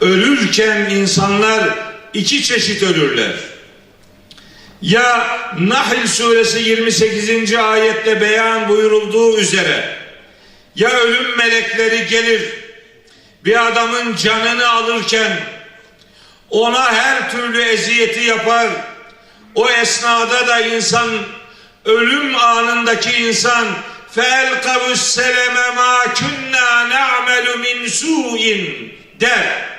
ölürken insanlar iki çeşit ölürler. Ya Nahl suresi 28. ayette beyan buyurulduğu üzere ya ölüm melekleri gelir bir adamın canını alırken ona her türlü eziyeti yapar. O esnada da insan ölüm anındaki insan فَاَلْقَوُ السَّلَمَ مَا كُنَّا نَعْمَلُ مِنْ سُوءٍ der.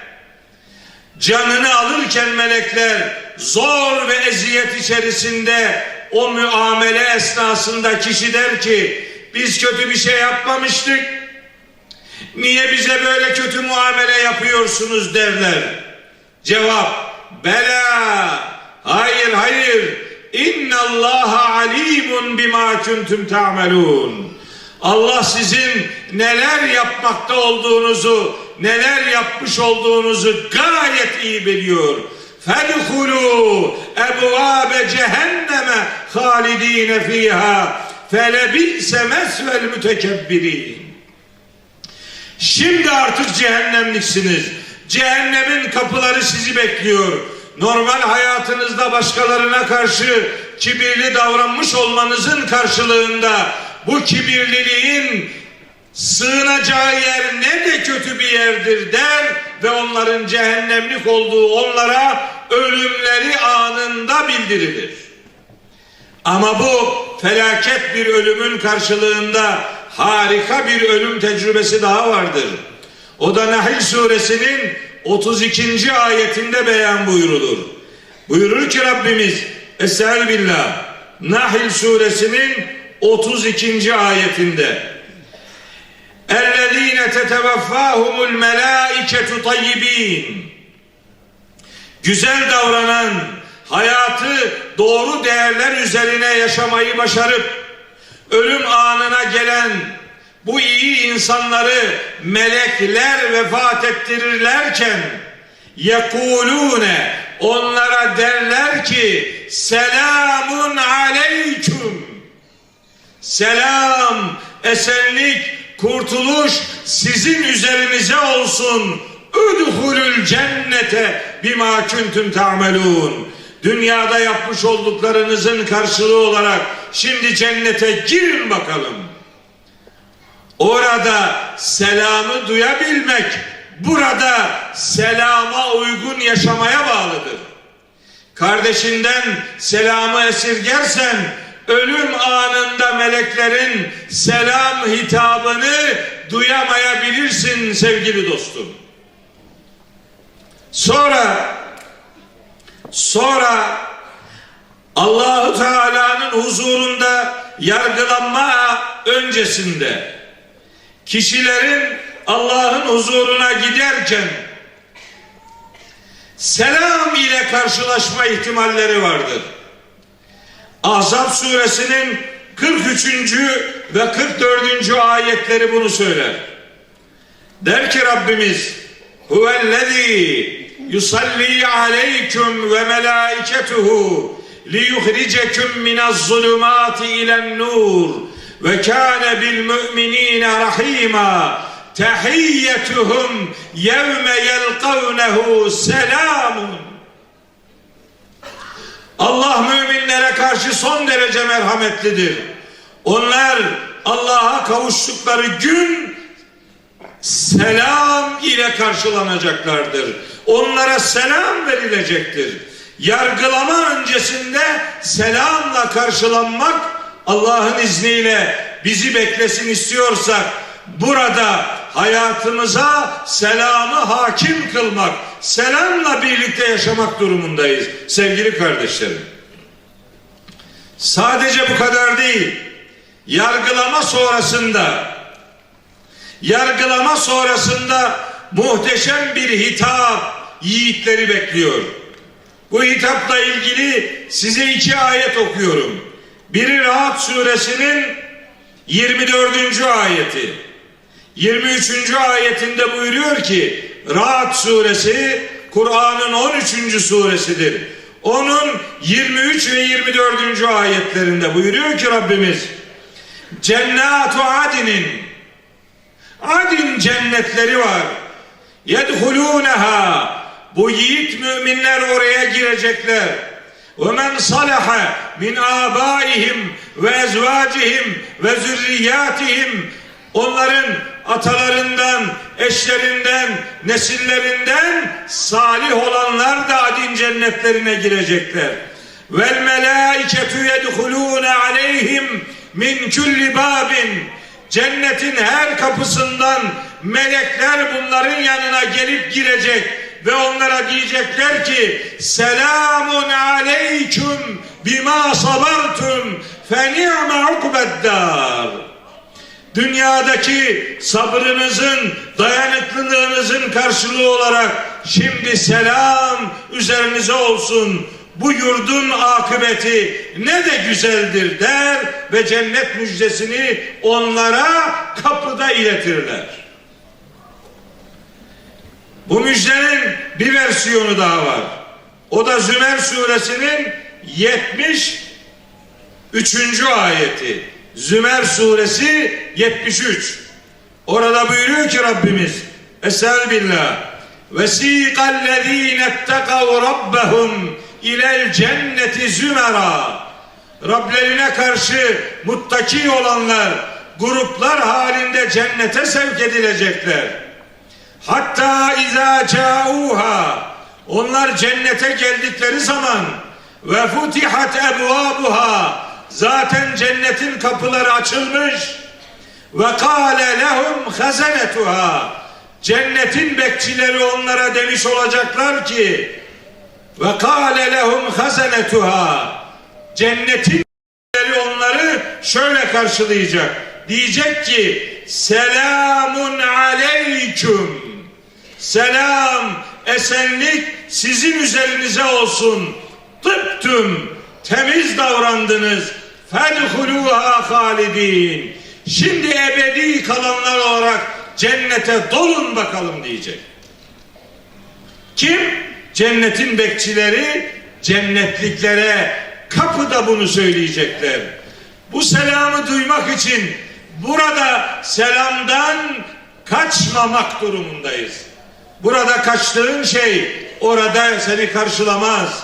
Canını alırken melekler zor ve eziyet içerisinde o muamele esnasında kişi der ki biz kötü bir şey yapmamıştık. Niye bize böyle kötü muamele yapıyorsunuz derler. Cevap bela hayır hayır inna Allah alimun bima kuntum ta'melun. Allah sizin neler yapmakta olduğunuzu, neler yapmış olduğunuzu gayet iyi biliyor. Fedhulu ebvabe cehenneme halidine fiha felebise mesvel mütekebbirin. Şimdi artık cehennemliksiniz. Cehennemin kapıları sizi bekliyor. Normal hayatınızda başkalarına karşı kibirli davranmış olmanızın karşılığında bu kibirliliğin sığınacağı yer ne de kötü bir yerdir der ve onların cehennemlik olduğu onlara ölümleri anında bildirilir. Ama bu felaket bir ölümün karşılığında harika bir ölüm tecrübesi daha vardır. O da Nahl suresinin 32. ayetinde beyan buyurulur. Buyurur ki Rabbimiz Estağfirullah Nahl suresinin 32. ayetinde اَلَّذ۪ينَ تَتَوَفَّاهُمُ الْمَلَائِكَةُ طَيِّب۪ينَ Güzel davranan, hayatı doğru değerler üzerine yaşamayı başarıp ölüm anına gelen bu iyi insanları melekler vefat ettirirlerken yekulune onlara derler ki selamun aleyküm selam esenlik kurtuluş sizin üzerinize olsun Udhulul cennete bima kuntum ta'melun. Dünyada yapmış olduklarınızın karşılığı olarak şimdi cennete girin bakalım. Orada selamı duyabilmek burada selama uygun yaşamaya bağlıdır. Kardeşinden selamı esirgersen ölüm anında meleklerin selam hitabını duyamayabilirsin sevgili dostum. Sonra sonra Allahu Teala'nın huzurunda yargılanma öncesinde kişilerin Allah'ın huzuruna giderken selam ile karşılaşma ihtimalleri vardır. Ahzab suresinin 43. ve 44. ayetleri bunu söyler. Der ki Rabbimiz Huvellezî yusalli aleyküm ve melâiketuhu liyuhriceküm minez-zulümâti ilen-nur ve kâne bil müminîne rahîmâ tehiyyetuhum yevme yelkavnehu selamun Allah müminlere karşı son derece merhametlidir. Onlar Allah'a kavuştukları gün selam ile karşılanacaklardır. Onlara selam verilecektir. Yargılama öncesinde selamla karşılanmak Allah'ın izniyle bizi beklesin istiyorsak burada hayatımıza selamı hakim kılmak, selamla birlikte yaşamak durumundayız sevgili kardeşlerim. Sadece bu kadar değil. Yargılama sonrasında yargılama sonrasında muhteşem bir hitap yiğitleri bekliyor. Bu hitapla ilgili size iki ayet okuyorum. Biri Rahat suresinin 24. ayeti. 23. ayetinde buyuruyor ki Rahat suresi Kur'an'ın 13. suresidir. Onun 23 ve 24. ayetlerinde buyuruyor ki Rabbimiz Cennatu adinin Adin cennetleri var. yedhulunaha bu yiğit müminler oraya girecekler. Min abaihim ve ezvacihim ve zürriyatihim onların atalarından, eşlerinden, nesillerinden salih olanlar da adin cennetlerine girecekler. Vel melaiketu yedhulûne aleyhim min kulli babin cennetin her kapısından melekler bunların yanına gelip girecek ve onlara diyecekler ki selamun aleyküm bima sabartum fe ni'me ukbeddar dünyadaki sabrınızın dayanıklılığınızın karşılığı olarak şimdi selam üzerinize olsun bu yurdun akıbeti ne de güzeldir der ve cennet müjdesini onlara kapıda iletirler. Bu müjdenin bir versiyonu daha var. O da Zümer suresinin 73. ayeti. Zümer suresi 73. Orada buyuruyor ki Rabbimiz Esel billah Vesikallezine ettekav rabbehum ilel cenneti zümera Rablerine karşı muttaki olanlar gruplar halinde cennete sevk edilecekler. Hatta izâ câûhâ onlar cennete geldikleri zaman ve futihat ebvâbuhâ zaten cennetin kapıları açılmış. Ve kâle lehum hazanetuhâ cennetin bekçileri onlara demiş olacaklar ki ve kâle lehum hazanetuhâ cennetin bekçileri onları şöyle karşılayacak. Diyecek ki selamun aleyküm. Selam esenlik sizin üzerinize olsun. Tıptüm temiz davrandınız fedhuluha halidin. Şimdi ebedi kalanlar olarak cennete dolun bakalım diyecek. Kim? Cennetin bekçileri cennetliklere kapıda bunu söyleyecekler. Bu selamı duymak için burada selamdan kaçmamak durumundayız. Burada kaçtığın şey orada seni karşılamaz.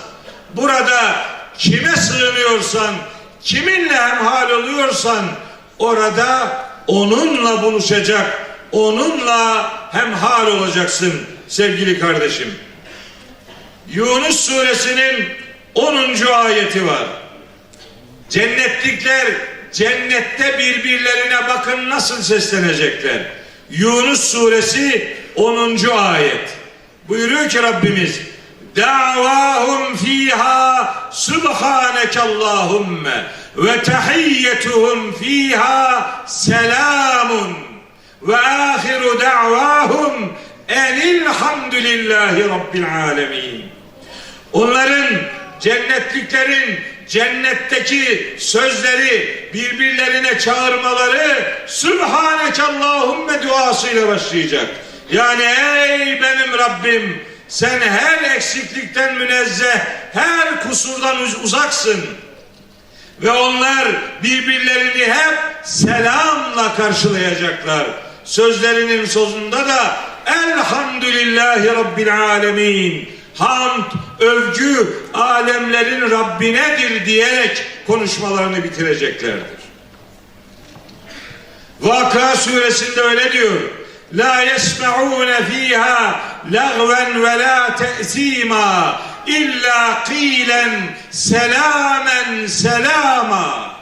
Burada kime sığınıyorsan, kiminle hemhal oluyorsan orada onunla buluşacak, onunla hemhal olacaksın sevgili kardeşim. Yunus suresinin 10. ayeti var. Cennetlikler cennette birbirlerine bakın nasıl seslenecekler. Yunus suresi 10. ayet. Buyuruyor ki Rabbimiz دعواهم فيها سبحانك اللهم وتحيتهم فيها سلام وآخر دعواهم en elhamdülillahi rabbil alemin. Onların cennetliklerin cennetteki sözleri birbirlerine çağırmaları Sübhaneke Allahümme duasıyla başlayacak. Yani ey benim Rabbim sen her eksiklikten münezzeh, her kusurdan uzaksın. Ve onlar birbirlerini hep selamla karşılayacaklar. Sözlerinin sonunda da Elhamdülillahi Rabbil Alemin. Hamd, övgü alemlerin Rabbinedir diyerek konuşmalarını bitireceklerdir. Vaka suresinde öyle diyor. Yesma'un fiha lagven ve la te'sima illa qilen selamen selama.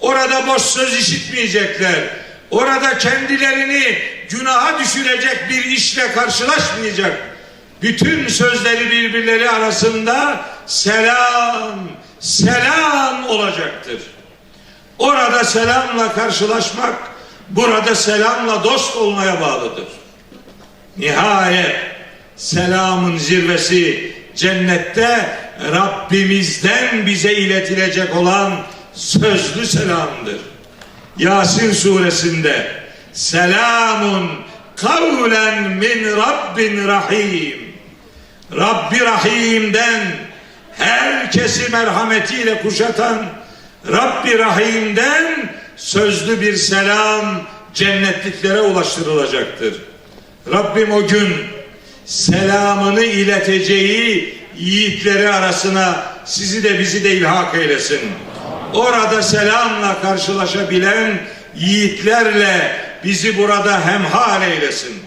Orada boş söz işitmeyecekler. Orada kendilerini günaha düşürecek bir işle karşılaşmayacak. Bütün sözleri birbirleri arasında selam, selam olacaktır. Orada selamla karşılaşmak, burada selamla dost olmaya bağlıdır. Nihayet selamın zirvesi cennette Rabbimizden bize iletilecek olan sözlü selamdır. Yasin suresinde selamun kavlen min Rabbin Rahim Rabbi Rahim'den herkesi merhametiyle kuşatan Rabbi Rahim'den sözlü bir selam cennetliklere ulaştırılacaktır. Rabbim o gün selamını ileteceği yiğitleri arasına sizi de bizi de ilhak eylesin. Orada selamla karşılaşabilen yiğitlerle bizi burada hemhal eylesin.